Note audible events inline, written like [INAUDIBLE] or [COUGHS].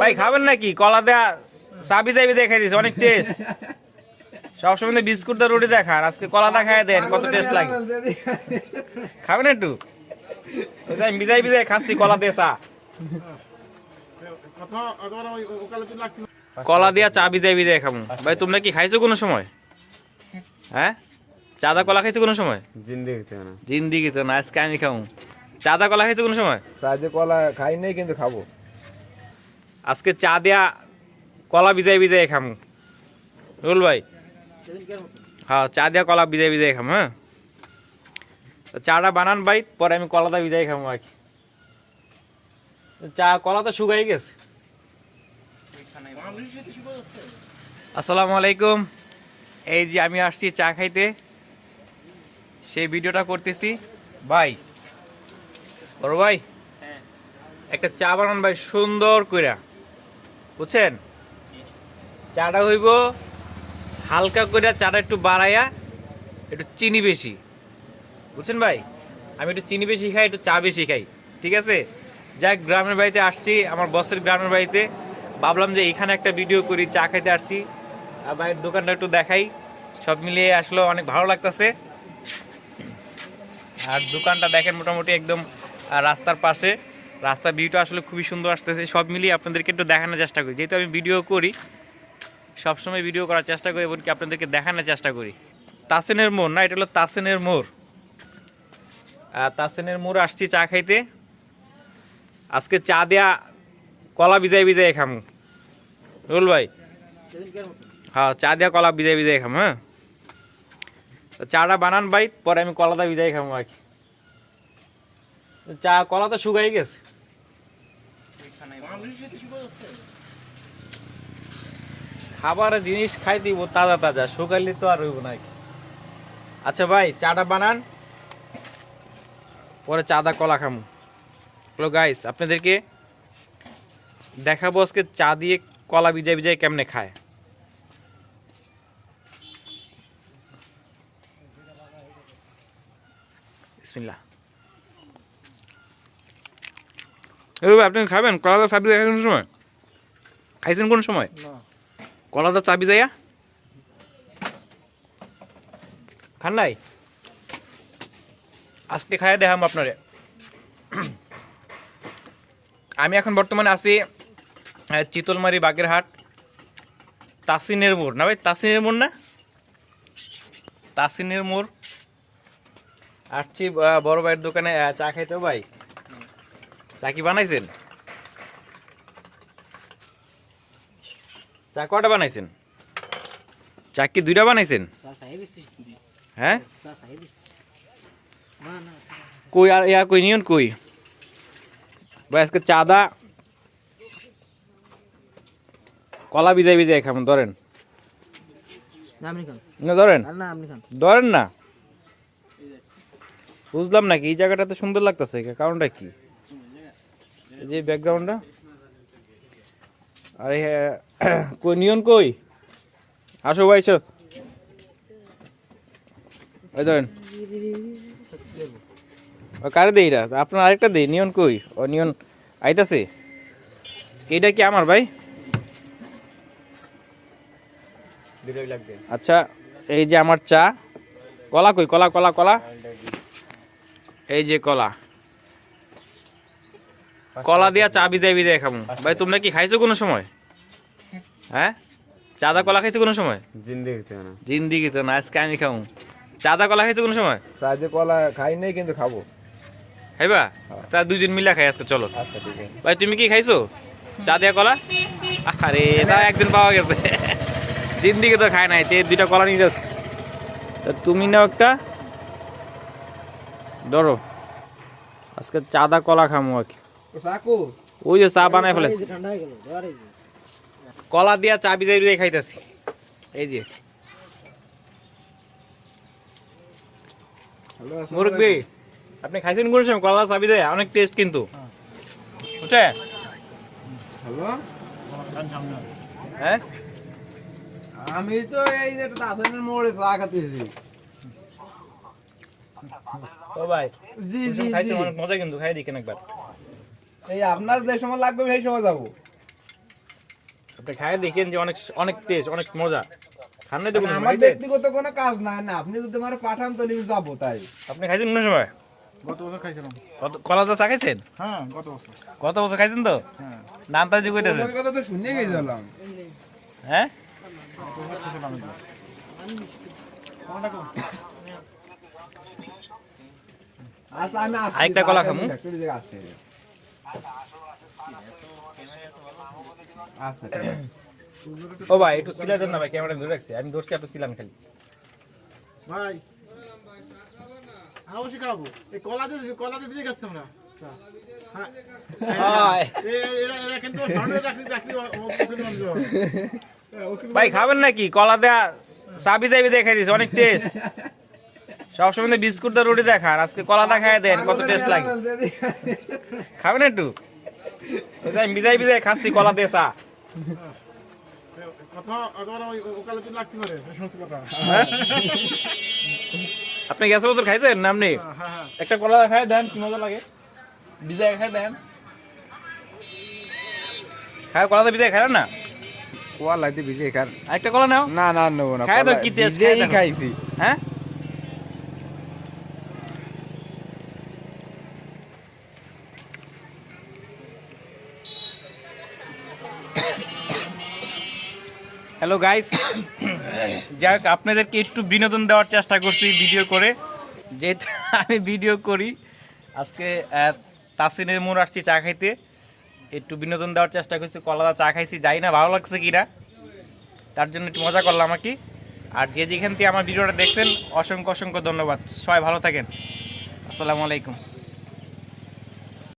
ভাই খাবেন নাকি? কলা দেয়া চাবি চাবি দেখাই দিছে অনেক টেস্ট সবসময় বিস্কুট তো রুটি দেখান আজকে কলা দেখায় দেন কত টেস্ট লাগে। খাবেন একটু? আমি বিদায় বিদায় খাচ্ছি কলা দিয়ে চা। কলা দিয়া চা বিদায় বিদায় খাব ভাই তোমরা কি খাইছো কোনো সময়? হ্যাঁ? চাদা কলা খাইছো কোনো সময়? জিন্দিগিতে না। জিন্দিগি তো না আজকে আমি খাব চাদা কলা খাইছো কোনো সময়? সাজে কলা খাই নাই কিন্তু খাব। আজকে চা দেয়া কলা বিজাই বিজাই খামু। রুল ভাই? হ্যাঁ চা দেয়া কলা বিজাই বিজাই খাম হ্যাঁ? চাটা বানান ভাই পরে আমি কলাটা বিজাই খামু আর কি। চা কলা তো শুকাই গেছে। আসসালামু আলাইকুম। এই যে আমি আসছি চা খাইতে। সেই ভিডিওটা করতেছি। ভাই বড় ভাই একটা চা বানান ভাই সুন্দর কইরা। বুঝছেন? চাটা হইব, হালকা করে চাটা একটু বাড়াইয়া একটু চিনি বেশি। বুঝছেন ভাই? আমি একটু চিনি বেশি খাই, একটু চা বেশি খাই, ঠিক আছে? যাক, গ্রামের বাড়িতে আসছি, আমার বসের গ্রামের বাড়িতে। ভাবলাম যে এখানে একটা ভিডিও করি, চা খাইতে আসছি। আর ভাইয়ের দোকানটা একটু দেখাই। সব মিলিয়ে আসলো অনেক ভালো লাগতেছে। আর দোকানটা দেখেন মোটামুটি একদম রাস্তার পাশে। রাস্তার ভিউটা আসলে খুবই সুন্দর আসতেছে। সব মিলিয়ে আপনাদেরকে একটু দেখানোর চেষ্টা করি। যেহেতু আমি ভিডিও করি, সবসময় ভিডিও করার চেষ্টা করি এমনকি আপনাদেরকে দেখানোর চেষ্টা করি। তাসেনের মোড় না? এটা হলো তাসেনের মোড়। তাসেনের মোড় আসছি চা খাইতে। আজকে চা দেয়া, কলা বিজাই বিজাই খামু। রুল ভাই? হ্যাঁ চা দেয়া, কলা বিজাই বিজাই খাম হ্যাঁ? চাটা বানান ভাই, পরে আমি কলাটা বিজাই খামু আর কি। চা, কলা তো শুকাই গেছে। খাবার জিনিস খাই দিব তাজা তাজা, শুকাইলে তো আর হইব না আচ্ছা ভাই, চাটা বানান, পরে চাদা কলা খামু। হ্যালো গাইস আপনাদেরকে দেখাবো আজকে চা দিয়ে কলা বিজাই বিজাই কেমনে খায়। বিসমিল্লাহ। এ ভাই, আপনি খাবেন? কলাদা চাবি যায় কোন সময়? খাইছেন কোন সময়? কলাদা চাবি যাইয়া খান নাই? আজকে খাইয়া দেখাম আপনারে। আমি এখন বর্তমানে আছি চিতলমারি বাগেরহাট তাসিনের মোড়। না ভাই তাসিনের মোড় না? তাসিনের মোড়। আসছি বড় ভাইয়ের দোকানে চা খাইতে ভাই। চা কি বানাইছেন? চা কটা বানাইছেন? চা কি দুইটা বানাইছেন? হ্যাঁ? কই আর ইয়া কই নিয়ন কই? ভাই আজকে চাঁদা কলা বিজাই বিজাই খাবেন ধরেন। না ধরেন। ধরেন না। বুঝলাম না কি এই জায়গাটাতে সুন্দর লাগতেছে কারণটা কি? যে ব্যাকগ্রাউন্ডটা আরে হ্যাঁ, [COUGHS] কই নিয়ন কই? আসো ভাই ওই ধরেন। ও কারে দেই এটা? আপনার আরেকটা দেই নিয়ন কই? ও নিয়ন আইতাছে। এইটা কি আমার ভাই? আচ্ছা এই যে আমার চা। কলা কই কলা কলা কলা? এই যে কলা। কলা দিয়া চা বিজাই বিজাই খাব ভাই তোমরা কি খাইছো কোনো সময়? হ্যাঁ? চাদা কলা খাইছো কোনো সময়? জিন্দিগিতে না। জিন্দিগি তো না আজকে আমি খাব চাদা কলা খাইছো কোনো সময়? সাজে কলা খাই নাই কিন্তু খাব। খাইবা? তা দুজন মিলা খাই আজকে চলো। আচ্ছা ভাই তুমি কি খাইছো? চা দিয়া কলা? আরে তা একদিন পাওয়া গেছে। জিন্দিগি তো খায় নাই যে দুইটা কলা নিয়ে যাস তা তুমি নাও একটা। ধরো। আজকে চাদা কলা খামো আর কি। ওই যে চা বানাই ফেলে কলা দিয়া চা বিজাই বিজাই খাইতেছি। এই যে। মুরব্বি আপনি খাইছেন কোন সময়? কলা চা বিজাই অনেক টেস্ট কিন্তু। হ্যালো? হ্যাঁ? আমি তো এই যে দাসনের মোড়ে চা খাতেছি ও ভাই জি জি। অনেক মজা কিন্তু খাই দেখেন একবার। এই আপনার যে সময় লাগবে সেই সময় যাব। আপনি খায় দেখেন যে অনেক অনেক টেস্ট অনেক মজা। খান নাই দেখুন আমার ব্যক্তিগত কোনো কাজ নাই না আপনি যদি আমার পাঠান তো আমি যাব তাই। আপনি খাইছেন কোন সময়? গত বছর খাইছিলাম। কলা চা খাইছেন? হ্যাঁ গত বছর। কত বছর খাইছেন তো? হ্যাঁ। নাম তাজি কইতেছেন কথা তো শুনে গেছিলাম। হ্যাঁ? গত। কোনটা কোন? আচ্ছা আরেকটা কলা খামু। ও ভাই একটু সিলা দেন না ভাই ক্যামেরা ধরে রাখছি। আমি ধরছি একটু সিলান খালি। ভাই এই কলা দিয়ে কলা দিয়ে বিজে খাচ্ছি আমরা হ্যাঁ। হবে। হ্যাঁ, ওখানে ভাই খাবেন নাকি? কলা দেয়া চাবি চাবি দিয়ে খাই দিছে অনেক টেস্ট সবসময় তো বিস্কুট দা রুটি দেখান আজকে কলাটা খাই দেন কত টেস্ট লাগে। খাবেন একটু? আমি বিদায় বিদায় খাচ্ছি কলা দিয়ে চা। তো হ্যাঁ? আপনি গেছে বছর খাইছেন না আপনি? হ্যাঁ হ্যাঁ একটা কলা খাই দেন কি মজা লাগে? বিজয় খাই দেন। খায় কলাতে বিজয় খায় না? কোয়া লাগতে ভিজে খান একটা কলা নাও। না না নেব না খাই কলা- কি দাও। খাইছি। হ্যাঁ? হ্যালো গাইস যাক, আপনাদেরকে একটু বিনোদন দেওয়ার চেষ্টা করছি ভিডিও করে। যেহেতু আমি ভিডিও করি, আজকে তাসিনের মোড় আসছি চা খাইতে। একটু বিনোদন দেওয়ার চেষ্টা করছি, কলাদা চা খাইছি যাই না ভালো লাগছে কিনা। তার জন্য একটু মজা করলাম আর কি। আর যে যেখান থেকে আমার ভিডিওটা দেখছেন, অসংখ্য অসংখ্য ধন্যবাদ। সবাই ভালো থাকেন। আসসালামু আলাইকুম।